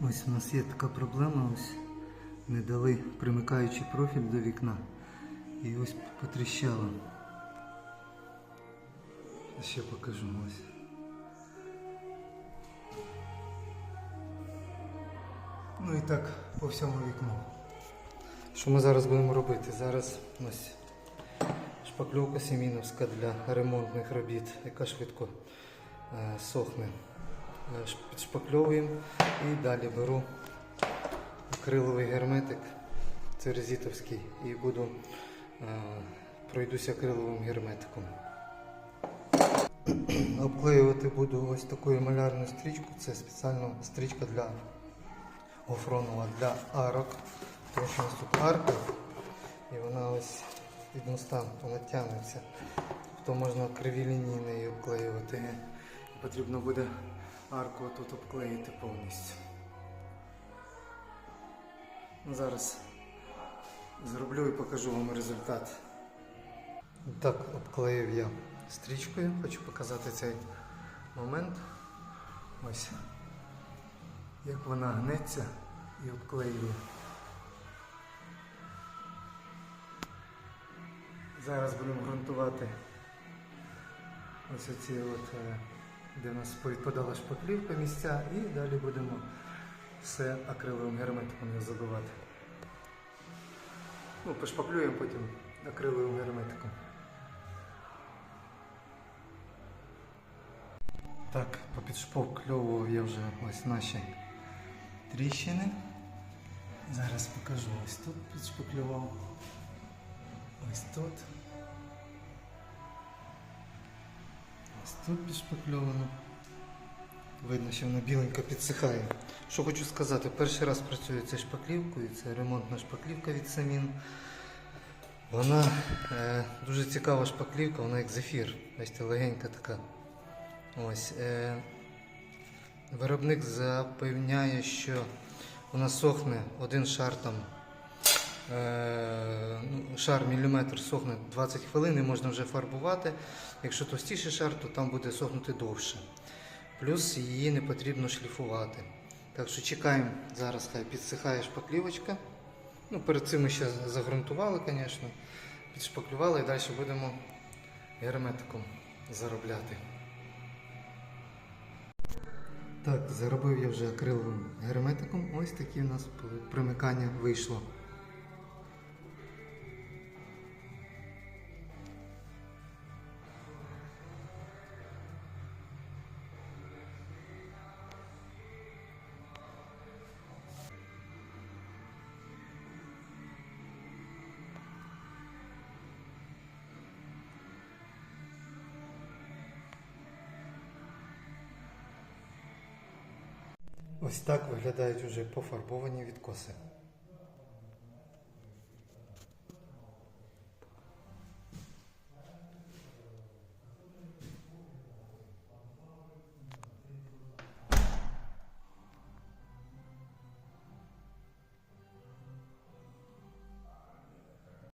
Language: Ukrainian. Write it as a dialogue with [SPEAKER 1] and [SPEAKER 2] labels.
[SPEAKER 1] Ось у нас є така проблема, ось не дали примикаючий профіль до вікна. І ось потріщало. Ще покажу ось. Ну і так по всьому вікну. Що ми зараз будемо робити? Зараз ось шпакльовка сіміновська для ремонтних робіт, яка швидко е, сохне. Е, Підшпакльовуємо і далі беру акриловий герметик, це резитовський, і буду е, пройдуся акриловим герметиком. Обклеювати буду ось такою малярною стрічкою. Це спеціальна стрічка для гофронова для арок. Тому що у нас тут арка, і вона ось від вона тягнеться. То можна криві лінії нею обклеювати. Потрібно буде арку тут обклеїти повністю. Ну, Зараз зроблю і покажу вам результат. Так, обклеїв я стрічкою. Хочу показати цей момент. Ось. Як вона гнеться і обклеює. Зараз будемо ґрунтувати ось оці от, е, де у нас повідпадала шпаклівка місця і далі будемо все акриловим герметиком його забивати. Ну, пошпаклюємо потім акриловим герметиком. Так, попідшпакльовував я вже ось наші тріщини. Зараз покажу. Ось тут підшпаклював. Ось тут. Тут підшпакльовано. Видно, що вона біленько підсихає. Що хочу сказати, перший раз працюю цією шпаклівкою, це ремонтна шпаклівка від Самін. Вона е, дуже цікава шпаклівка, вона як зефір. Бачите, легенька така. Ось, е, виробник запевняє, що вона сохне один шар там. Е, ну, шар міліметр сохне 20 хвилин і можна вже фарбувати. Якщо товстіший шар, то там буде сохнути довше. Плюс її не потрібно шліфувати. Так що чекаємо, зараз хай підсихає шпаклівочка. Ну, перед цим ми ще загрунтували, звісно. Підшпаклювали і далі будемо герметиком заробляти. Так, заробив я вже акриловим герметиком. Ось такі у нас примикання вийшло. Ось так виглядають уже пофарбовані відкоси.